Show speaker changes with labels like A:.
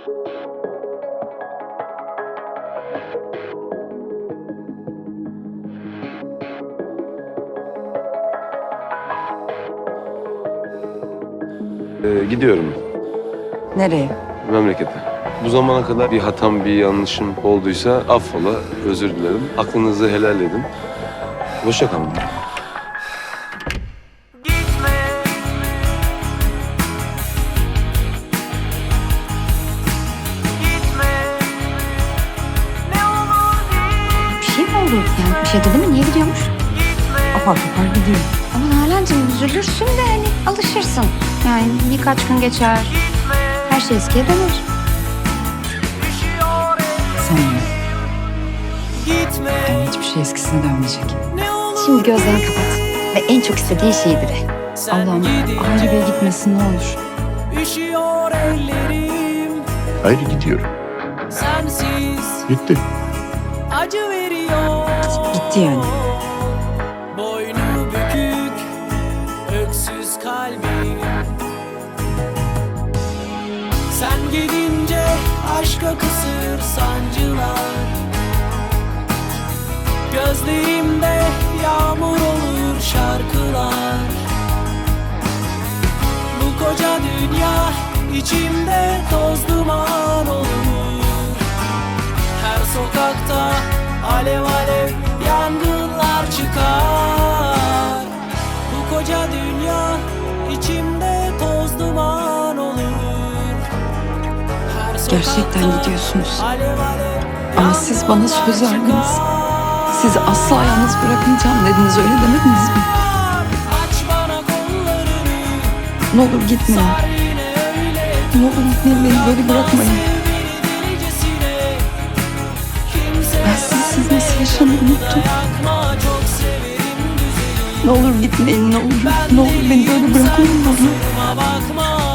A: Ee, gidiyorum
B: Nereye?
A: memlekete. Bu zamana kadar bir hatam, bir yanlışım olduysa affola, özür dilerim. Aklınızı helal edin. Hoşça kalın.
C: Oldu? Yani bir şey dedi mi? Niye gidiyormuş?
B: Apar topar gidiyor.
C: Ama Nalan'cığım üzülürsün de hani alışırsın. Yani birkaç gün geçer. Her şey eskiye döner.
B: Sanmıyorum. Yani hiçbir şey eskisine dönmeyecek.
C: Şimdi gözlerini kapat. Ve en çok istediğin şeyi dile.
B: Allah'ım ayrı bir gitmesin ne olur.
D: Üşüyor ellerim
E: Hayır gidiyorum.
D: sensiz
E: Gitti.
D: Acı veriyor.
B: Gitti yani.
D: Boynu bükük öksüz kalbim. Sen gidince aşka kısır sancılar. Gözlerimde yağmur olur şarkılar. Bu koca dünya içimde toz duman olur. Her sokakta alev alev yangınlar çıkar. Bu koca dünya içimde toz duman olur. Her
B: Gerçekten gidiyorsunuz.
D: alev alev
B: Ama siz bana söz verdiniz. Sizi asla yalnız bırakmayacağım dediniz öyle demediniz mi?
D: Aç bana kollarını
B: Ne olur gitmeyin. Ne olur gitmeyin beni böyle bırakmayın. Yaşamayı unuttum. Ne olur gitmeyin ne olur. Ne olur beni böyle bırakmayın ne olur.